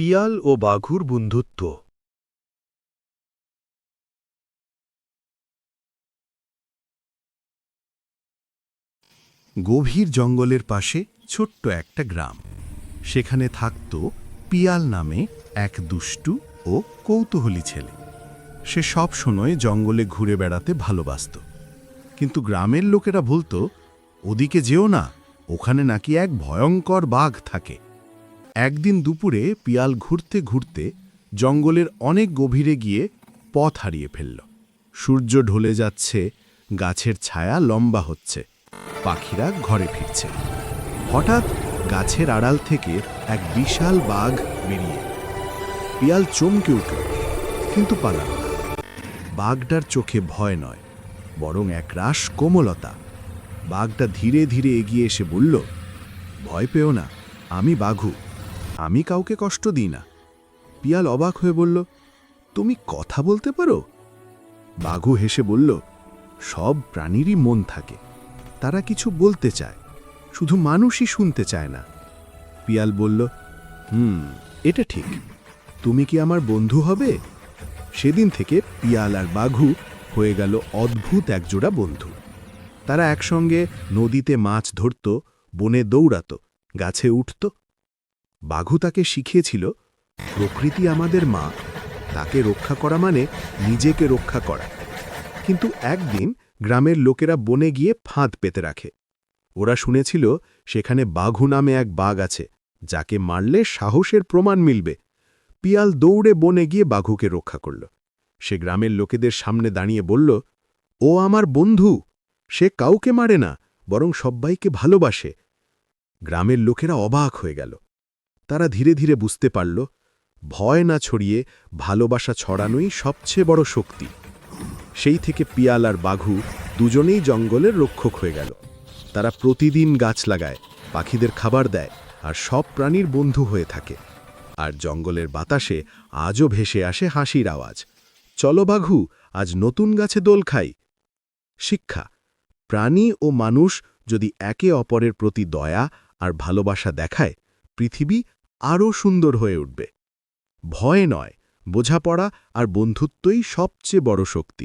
পিয়াল ও বাঘুর বন্ধুত্ব। গভীর জঙ্গলের পাশে ছোট্ট একটা গ্রাম। সেখানে থাকত পিয়াল নামে এক দুষ্টু ও কৌতূহলী ছেলে। সে সব সময় জঙ্গলে ঘুরে বেড়াতে ভালোবাসত। কিন্তু গ্রামের লোকেরা বলতো, ওদিকে যেও না, ওখানে নাকি এক ভয়ঙ্কর বাঘ থাকে। একদিন দুপুরে পিয়াল ঘুরতে ঘুরতে জঙ্গলের অনেক গভীরে গিয়ে পথ হারিয়ে ফেলল। সূর্য ঢলে যাচ্ছে, গাছের ছায়া লম্বা হচ্ছে, পাখিরা ঘরে ফিরছে। হঠাৎ গাছের আড়াল থেকে এক বিশাল বাঘ বেরিয়ে পিয়াল চমকে উঠল, কিন্তু পালাল না। বাঘটার চোখে ভয় নয়, বরং একরাশ কোমলতা। বাঘটা ধীরে ধীরে এগিয়ে এসে বলল, ভয় পেও না, আমি বাঘু। আমি কাউকে কষ্ট দিই না। পিয়াল অবাক হয়ে বলল, তুমি কথা বলতে পারো? বাঘু হেসে বলল, সব প্রাণীরই মন থাকে, তারা কিছু বলতে চায়, শুধু মানুষই শুনতে চায় না। পিয়াল বলল, হুম, এটা ঠিক। তুমি কি আমার বন্ধু হবে? সেদিন থেকে পিয়াল আর বাঘু হয়ে গেল অদ্ভুত একজোড়া বন্ধু। তারা একসঙ্গে নদীতে মাছ ধরত, বনে দৌড়াত, গাছে উঠত বাঘু তাকে শিখিয়েছিল, প্রকৃতি আমাদের মা, তাকে রক্ষা করা মানে নিজেকে রক্ষা করা। কিন্তু একদিন গ্রামের লোকেরা বনে গিয়ে ফাঁদ পেতে রাখে। ওরা শুনেছিল সেখানে বাঘু নামে এক বাঘ আছে, যাকে মারলে সাহসের প্রমাণ মিলবে। পিয়াল দৌড়ে বনে গিয়ে বাঘুকে রক্ষা করল। সে গ্রামের লোকেদের সামনে দাঁড়িয়ে বলল, ও আমার বন্ধু, সে কাউকে মারে না, বরং সব্বাইকে ভালোবাসে। গ্রামের লোকেরা অবাক হয়ে গেল। তারা ধীরে ধীরে বুঝতে পারল, ভয় না ছড়িয়ে ভালোবাসা ছড়ানোই সবচেয়ে বড় শক্তি। সেই থেকে পিয়াল আর বাঘু দুজনেই জঙ্গলের রক্ষক হয়ে গেল। তারা প্রতিদিন গাছ লাগায়, পাখিদের খাবার দেয় আর সব প্রাণীর বন্ধু হয়ে থাকে। আর জঙ্গলের বাতাসে আজও ভেসে আসে হাসির আওয়াজ। চলো বাঘু, আজ নতুন গাছে দোল খাই। শিক্ষা, প্রাণী ও মানুষ যদি একে অপরের প্রতি দয়া আর ভালোবাসা দেখায়, পৃথিবী আরও সুন্দর হয়ে উঠবে। ভয় নয় বোঝাপড়া আর বন্ধুত্বই সবচেয়ে বড় শক্তি।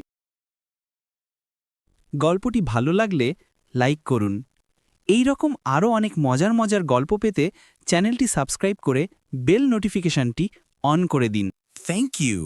গল্পটি ভালো লাগলে লাইক করুন। এই রকম আরও অনেক মজার মজার গল্প পেতে চ্যানেলটি সাবস্ক্রাইব করে বেল নোটিফিকেশনটি অন করে দিন। Thank you